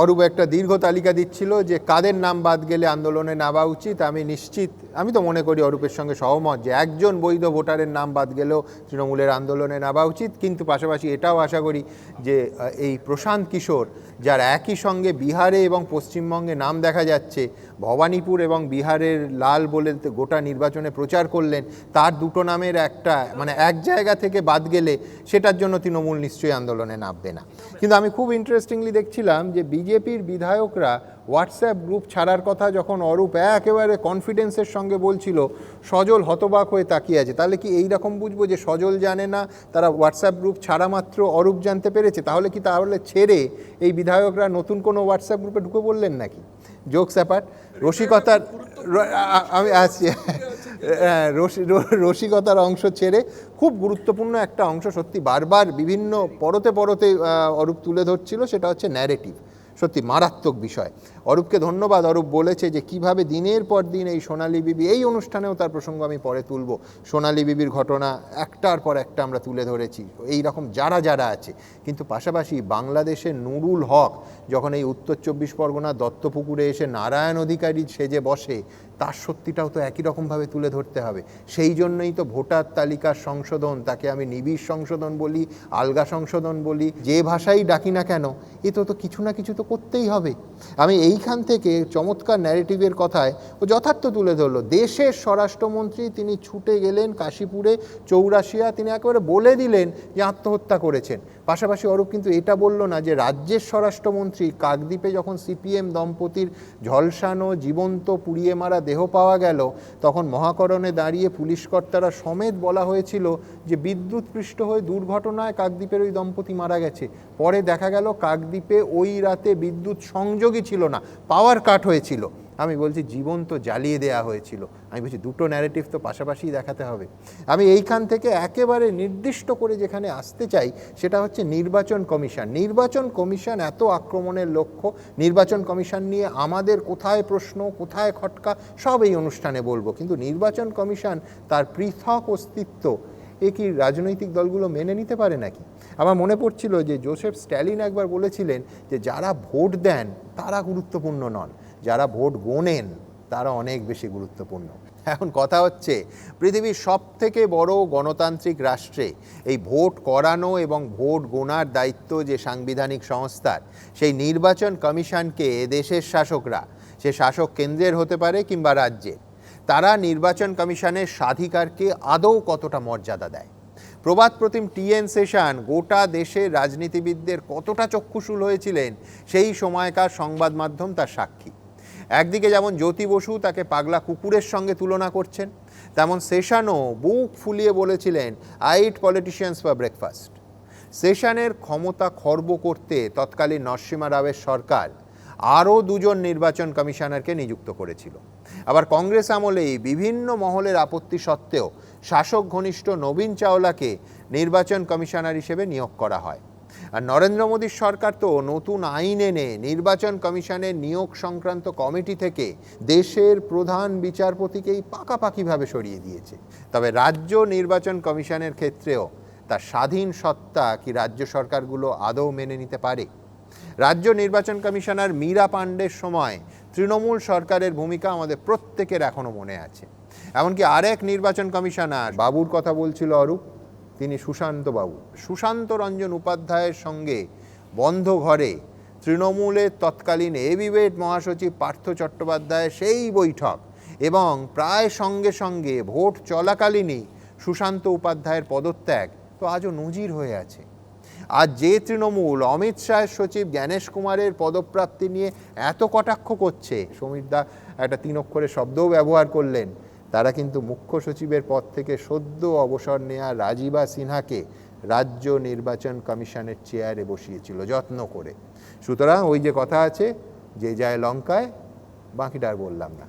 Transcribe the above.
অরূপ একটা দীর্ঘ তালিকা দিচ্ছিল যে কাদের নাম বাদ গেলে আন্দোলনে নামা উচিত? আমি নিশ্চিত, আমি তো মনে করি অরূপের সঙ্গে সহমত যে একজন বৈধ ভোটারের নাম বাদ গেলেও তৃণমূলের আন্দোলনে নামা উচিত। কিন্তু পাশাপাশি এটাও আশা করি যে এই প্রশান্ত কিশোর, যার একই সঙ্গে বিহারে এবং পশ্চিমবঙ্গে নাম দেখা যাচ্ছে, ভবানীপুর এবং বিহারের লাল বলে গোটা নির্বাচনে প্রচার করলেন, তার দুটো নামের একটা মানে এক জায়গা থেকে বাদ গেলে সেটার জন্য তৃণমূল নিশ্চয়ই আন্দোলনে নামবে না। কিন্তু আমি খুব ইন্টারেস্টিংলি দেখছিলাম যে বিজেপির বিধায়করা হোয়াটসঅ্যাপ গ্রুপ ছাড়ার কথা যখন অরূপ একেবারে কনফিডেন্সের সঙ্গে বলছিল সজল হতবাক হয়ে তাকিয়ে আছে তাহলে কি এই রকম বুঝব যে সজল জানে না তারা হোয়াটসঅ্যাপ গ্রুপ ছাড়া মাত্র অরূপ জানতে পেরেছে? তাহলে কি তাহলে ছেড়ে এই বিধায়করা নতুন কোনো হোয়াটসঅ্যাপ গ্রুপে ঢুকে বললেন নাকি? জোকস অ্যাপার্ট রসিকতার আমি আসছি হ্যাঁ, রসিকতার অংশ ছেড়ে খুব গুরুত্বপূর্ণ একটা অংশ সত্যি বারবার বিভিন্ন পরতে পরতে অরূপ তুলে ধরছিল সেটা হচ্ছে ন্যারেটিভ সত্যি মারাত্মক বিষয়। অরূপকে ধন্যবাদ। অরূপ বলেছে যে, কীভাবে দিনের পর দিন এই সোনালী বিবি, এই অনুষ্ঠানেও তার প্রসঙ্গ আমি পরে তুলব। সোনালী বিবির ঘটনা একটার পর একটা আমরা তুলে ধরেছি। এই রকম যারা যারা আছে। কিন্তু পাশাপাশি বাংলাদেশের নুরুল হক যখন এই উত্তর চব্বিশ পরগনা দত্তপুকুরে এসে নারায়ণ অধিকারী সেজে বসে, তার সত্যিটাও তো একই রকমভাবে তুলে ধরতে হবে। সেই জন্যই তো ভোটার তালিকার সংশোধন, তাকে আমি নিবিড় সংশোধন বলি, আলগা সংশোধন বলি, যে ভাষাই ডাকি না কেন এ তো তো কিছু না কিছু তো করতেই হবে। আমি এইখান থেকে চমৎকার ন্যারেটিভের কথায় ও যথার্থ তুলে ধরলো। দেশের স্বরাষ্ট্রমন্ত্রী তিনি ছুটে গেলেন কাশীপুরে, চৌরাশিয়া, তিনি একেবারে বলে দিলেন যে আত্মহত্যা করেছেন। পাশাপাশি অরূপ কিন্তু এটা বলল না যে রাজ্যের স্বরাষ্ট্রমন্ত্রী কাকদ্বীপে যখন সিপিএম দম্পতির ঝলসানো, জীবন্ত পুড়িয়ে মারা দেহ পাওয়া গেল, তখন মহাকরণে দাঁড়িয়ে পুলিশ কর্তারা সমেত বলা হয়েছিল যে বিদ্যুৎ পৃষ্ঠ হয়ে দুর্ঘটনায় কাকদ্বীপের ওই দম্পতি মারা গেছে। পরে দেখা গেল কাকদ্বীপে ওই রাতে বিদ্যুৎ সংযোগই ছিল না পাওয়ার কাট হয়েছিল। আমি বলছি, জীবন তো জ্বালিয়ে দেওয়া হয়েছিল। আমি বলছি, দুটো ন্যারেটিভ তো পাশাপাশি দেখাতে হবে। আমি এইখান থেকে একেবারে নির্দিষ্ট করে যেখানে আসতে চাই, সেটা হচ্ছে নির্বাচন কমিশন। নির্বাচন কমিশন এত আক্রমণের লক্ষ্য। নির্বাচন কমিশন নিয়ে আমাদের কোথায় প্রশ্ন, কোথায় খটকা, সব এই অনুষ্ঠানে বলব। কিন্তু নির্বাচন কমিশন তার পৃথক অস্তিত্ব, এ কি রাজনৈতিক দলগুলো মেনে নিতে পারে নাকি? আমার মনে পড়ছিল যে জোসেফ স্ট্যালিন একবার বলেছিলেন যে যারা ভোট দেন, তারা গুরুত্বপূর্ণ নন। যারা ভোট গোনেন, তারা অনেক বেশি গুরুত্বপূর্ণ। এখন কথা হচ্ছে, পৃথিবীর সব থেকে বড় গণতান্ত্রিক রাষ্ট্রে এই ভোট করানো এবং ভোট গোনার দায়িত্ব যে সাংবিধানিক সংস্থার, সেই নির্বাচন কমিশনকে দেশের শাসকরা, সে শাসক কেন্দ্রের হতে পারে কিংবা রাজ্যের, তারা নির্বাচন কমিশনের স্বাধিকারকে আদৌ কতটা মর্যাদা দেয়? প্রবাদ প্রতিম টিএন সেশন গোটা দেশের রাজনীতিবিদদের কতটা চক্ষুশূল হয়েছিলেন, সেই সময়কার সংবাদ মাধ্যম তার সাক্ষী। একদিকে যেমন জ্যোতি বসু তাকে পাগলা কুকুরের সঙ্গে তুলনা করছেন, তেমন সেশনও বুক ফুলিয়ে বলেছিলেন, I eat politicians for breakfast. সেশানের ক্ষমতা খর্ব করতে তৎকালীন নরসিমা রাওয়ের সরকার আরও দুজন নির্বাচন কমিশনারকে নিযুক্ত করেছিল। আবার কংগ্রেস আমলেই বিভিন্ন মহলের আপত্তি সত্ত্বেও শাসক ঘনিষ্ঠ নবীন চাওলাকে নির্বাচন কমিশনার হিসেবে নিয়োগ করা হয়। আর নরেন্দ্র মোদীর সরকার তো নতুন আইন এনে নির্বাচন কমিশনের নিয়োগ সংক্রান্ত কমিটি থেকে দেশের প্রধান বিচারপতিকেই পাকাপাকিভাবে সরিয়ে দিয়েছে। তবে রাজ্য নির্বাচন কমিশনের ক্ষেত্রেও তার স্বাধীন সত্তা কি রাজ্য সরকারগুলো আদৌ মেনে নিতে পারে? রাজ্য নির্বাচন কমিশনার মীরা পাণ্ডের সময় তৃণমূল সরকারের ভূমিকা আমাদের প্রত্যেকের এখনও মনে আছে। এমনকি আরেক নির্বাচন কমিশনার বাবুর কথা বলছিল অরূপ, তিনি সুশান্ত বাবু। সুশান্ত রঞ্জন উপাধ্যায়ের সঙ্গে বন্ধ ঘরে তৃণমূলের তৎকালীন এবিবেট মহাসচিব পার্থ চট্টোপাধ্যায়ের সেই বৈঠক এবং প্রায় সঙ্গে সঙ্গে ভোট চলাকালীনই সুশান্ত উপাধ্যায়ের পদত্যাগ তো আজও নজির হয়ে আছে। আজ যে তৃণমূল, অমিত শাহের সচিব জ্ঞানেশ কুমারের পদপ্রাপ্তি নিয়ে এত কটাক্ষ করছে। সমীরদা একটা তিন অক্ষরের শব্দও ব্যবহার করলেন। তারা কিন্তু মুখ্য সচিবের পদ থেকে সদ্য অবসর নেয়া রাজীবা সিনহাকে রাজ্য নির্বাচন কমিশনের চেয়ারে বসিয়েছিল, যত্ন করে। সুতরাং ওই যে কথা আছে, যে যায় লঙ্কায়, বাকিটা আর বললাম না।